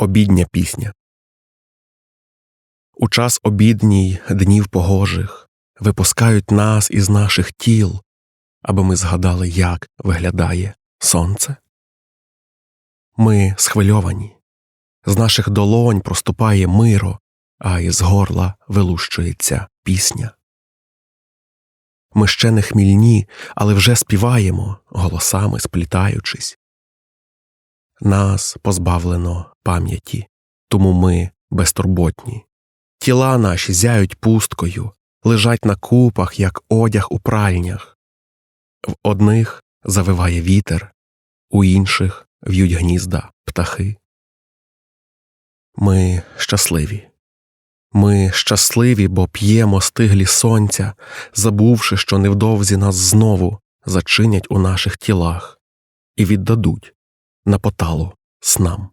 Обідня пісня. У час обідній днів погожих випускають нас із наших тіл, аби ми згадали, як виглядає сонце. Ми схвильовані, з наших долонь проступає миро, а із горла вилущується пісня. Ми ще не хмільні, але вже співаємо, голосами сплітаючись. Нас позбавлено пам'яті, тому ми безтурботні. Тіла наші зяють пусткою, лежать на купах, як одяг у пральнях. В одних завиває вітер, у інших в'ють гнізда птахи. Ми щасливі. Ми щасливі, бо п'ємо стиглі сонця, забувши, що невдовзі нас знову зачинять у наших тілах і віддадуть на поталу снам.